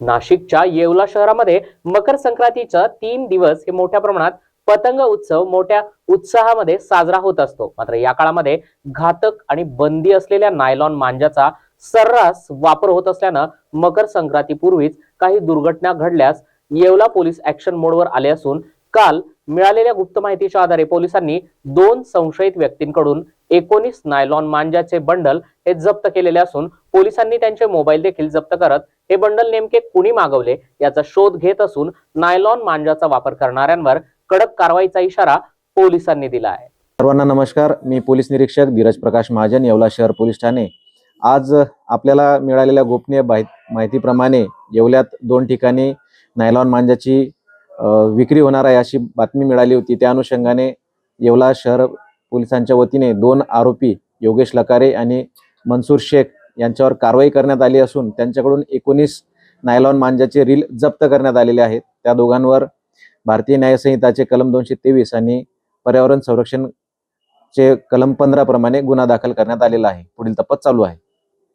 नाशिकच्या येवला शहरामध्ये मकर संक्रांतीचा तीन दिवस हे मोठ्या प्रमाणात पतंग उत्सव मोठ्या उत्साहामध्ये साजरा होत असतो. मात्र या काळामध्ये घातक आणि बंदी असलेल्या नायलॉन मांजाचा सर्रास वापर होत असल्यानं मकर संक्रांतीपूर्वीच काही दुर्घटना घडल्यास येवला पोलीस ऍक्शन मोडवर आले असून काल मिळालेल्या गुप्त माहितीच्या आधारे पोलिसांनी दोन संशयित व्यक्तींकडून एकोणीस नायलॉन मांजाचे बंडल हे जप्त केलेले असून पोलिसांनी त्यांचे मोबाईल देखील जप्त करत हे बंडल नेमके कुणी मागवले याचा शोध घेत असून नायलॉन मांजाचा वापर करणाऱ्यांवर कडक कारवाईचा इशारा पोलिसांनी दिला आहे. सर्वांना नमस्कार. मी पोलीस निरीक्षक धीरज प्रकाश महाजन येवला शहर पोलीस ठाणे. आज आपल्याला मिळालेल्या गोपनीय माहित- माहितीप्रमाणे येवल्यात दोन ठिकाणी नायलॉन मांजाची विक्री होणार आहे अशी बातमी मिळाली होती. त्या अनुषंगाने येवला शहर पोलिसांच्या वतीने दोन आरोपी योगेश लकारे आणि मनसूर शेख यांच्यावर कारवाई करण्यात आली असून त्यांच्याकडून एकोणीस नायलॉन मांजाचे रील जप्त करण्यात आलेले आहेत. त्या दोघांवर भारतीय न्यायसंहिताचे कलम दोनशे तेवीस आणि पर्यावरण संरक्षण चे कलम पंधरा प्रमाणे गुन्हा दाखल करण्यात आलेला आहे. पुढील तपास चालू आहे.